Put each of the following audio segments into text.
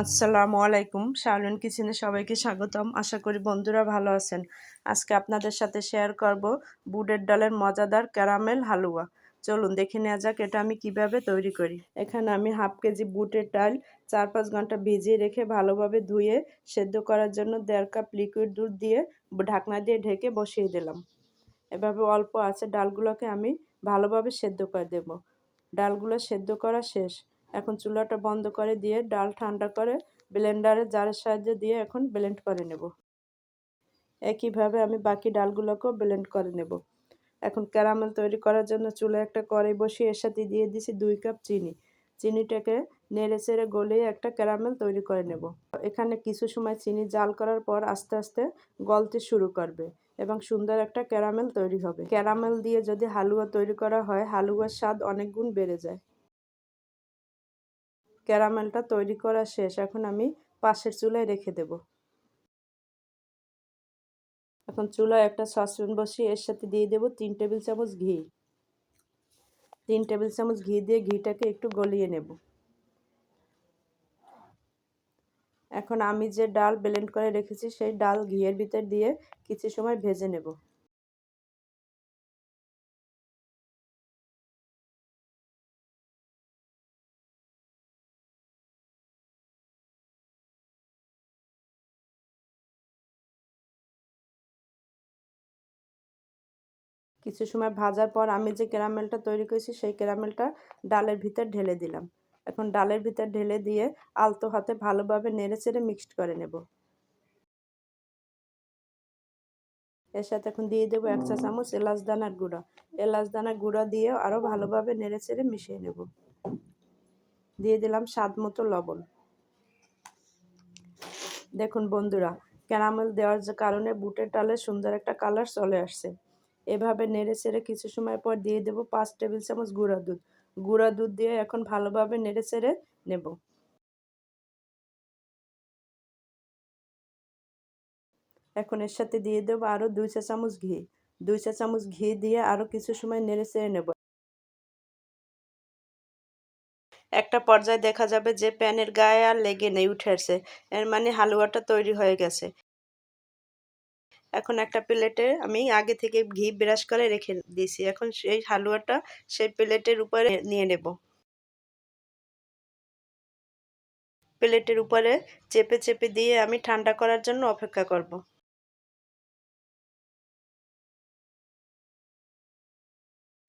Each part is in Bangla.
আসসালামু আলাইকুম। শাওলিন কিচেনে সবাইকে স্বাগতম। আশা করি বন্ধুরা ভালো আছেন। আজকে আপনাদের সাথে শেয়ার করব বুটের ডালের মজাদার ক্যারামেল হালুয়া। চলুন দেখে নেওয়া যাক এটা আমি কীভাবে তৈরি করি। এখানে আমি হাফ কেজি বুটের ডাল চার পাঁচ ঘণ্টা ভিজিয়ে রেখে ভালোভাবে ধুয়ে সেদ্ধ করার জন্য দেড় কাপ লিকুইড দুধ দিয়ে ঢাকনা দিয়ে ঢেকে বসিয়ে দিলাম। এভাবে অল্প আছে, ডালগুলোকে আমি ভালোভাবে সেদ্ধ করে দেব। ডালগুলো সেদ্ধ করা শেষ। এখন চুলাটা বন্ধ করে দিয়ে ডাল ঠান্ডা করে ব্লেন্ডারে জারের সাহায্যে দিয়ে এখন ব্লেন্ড করে নেব। একইভাবে আমি বাকি ডালগুলোকেও ব্লেন্ড করে নেব। এখন ক্যারামেল তৈরি করার জন্য চুলে একটা কড়াই বসিয়ে এর সাথে দিয়ে দিছি দুই কাপ চিনি। চিনিটাকে নেড়ে চেড়ে গলিয়ে একটা ক্যারামেল তৈরি করে নেব। এখানে কিছু সময় চিনি জাল করার পর আস্তে আস্তে গলতে শুরু করবে এবং সুন্দর একটা ক্যারামেল তৈরি হবে। ক্যারামেল দিয়ে যদি হালুয়া তৈরি করা হয়, হালুয়ার স্বাদ অনেক গুণ বেড়ে যায়। ক্যারামেলটা তৈরি করা শেষ, এখন আমি পাশের চুলায় রেখে দেব। এখন চুলায় একটা সসপ্যান বসিয়ে এর সাথে দিয়ে দেব তিন টেবিল চামচ ঘি। তিন টেবিল চামচ ঘি দিয়ে ঘিটাকে একটু গলিয়ে নেব। এখন আমি যে ডাল ব্লেন্ড করে রেখেছি, সেই ডাল ঘিয়ের ভিতর দিয়ে কিছু সময় ভেজে নেব। কিছু সময় ভাজার পর আমি যে ক্যারামেলটা তৈরি করেছি, সেই ক্যারামেলটা ডালের ভিতর ঢেলে দিলাম। এখন ডালের ভিতর ঢেলে দিয়ে আলতো হাতে ভালোভাবে নেড়ে চেড়ে মিক্সড করে নেব। এর সাথে এখন দিয়ে দেবো এক চা চামচ এলাচ দানার গুঁড়া। এলাচ দানার গুঁড়া দিয়ে আরও ভালোভাবে নেড়ে চেড়ে মিশিয়ে নেব। দিয়ে দিলাম স্বাদ মতো লবণ। দেখুন বন্ধুরা, ক্যারামেল দেওয়ার যে কারণে বুটের ডালের সুন্দর একটা কালার চলে আসছে। এভাবে নেড়ে চেড়ে কিছু সময় পর দিয়ে দেবো পাঁচ টেবিল চামচ গুঁড়া দুধ। গুঁড়া দুধ দিয়ে এখন ভালোভাবে নেড়ে চেড়ে নেব। এখন এর সাথে দিয়ে দেবো আরও দুই চা চামচ ঘি। দুই চা চামচ ঘি দিয়ে আরও কিছু সময় নেড়ে চেড়ে নেব। একটা পর্যায়ে দেখা যাবে যে প্যানের গায়ে আর লেগে নেই উঠেছে এর মানে হালুয়াটা তৈরি হয়ে গেছে। এখন একটা প্লেটে আমি আগে থেকে ঘি ব্রাশ করে রেখে দিয়েছি। এখন সেই হালুয়াটা সেই প্লেটের উপরে নিয়ে নেব। প্লেটের উপরে চেপে চেপে দিয়ে আমি ঠান্ডা করার জন্য অপেক্ষা করব।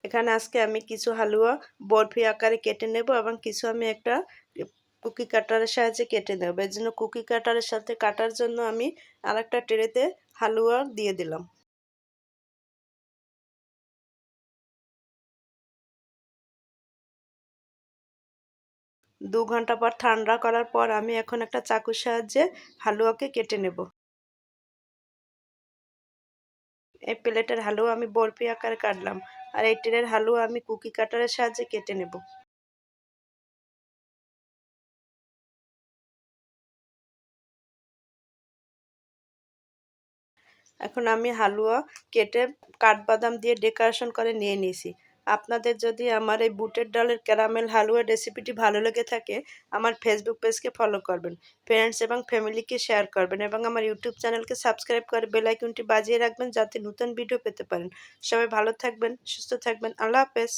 এখানে আজকে আমি কিছু হালুয়া বরফি আকারে কেটে নেব এবং কিছু আমি একটা কুকি কাটারের সাহায্যে কেটে নেব। এর জন্য কুকি কাটারের সাথে কাটার জন্য আমি আর একটা ট্রেতে হালুয়া দিয়ে দিলাম। দু ঘণ্টা পর ঠান্ডা করার পর আমি এখন একটা চাকুর সাহায্যে হালুয়াকে কেটে নেব। এই প্লেটের হালুয়া আমি বরফি আকারে কাটলাম। আর এই ট্রেনের হালুয়া আমি কুকি কাটারের সাহায্যে কেটে নেব। এখন আমি হালুয়া কেটে কাঠবাদাম দিয়ে ডেকোরেশন করে নিয়ে নিয়েছি। আপনাদের যদি আমার এই বুটের ডালের ক্যারামেল হালুয়া রেসিপিটি ভালো লেগে থাকে, আমার ফেসবুক পেজকে ফলো করবেন ফ্রেন্ডস এবং ফ্যামিলিকে শেয়ার করবেন এবং আমার ইউটিউব চ্যানেলকে সাবস্ক্রাইব করে বেলাইকনটি বাজিয়ে রাখবেন যাতে নতুন ভিডিও পেতে পারেন। সবাই ভালো থাকবেন, সুস্থ থাকবেন, আল্লাহ হাফেজ।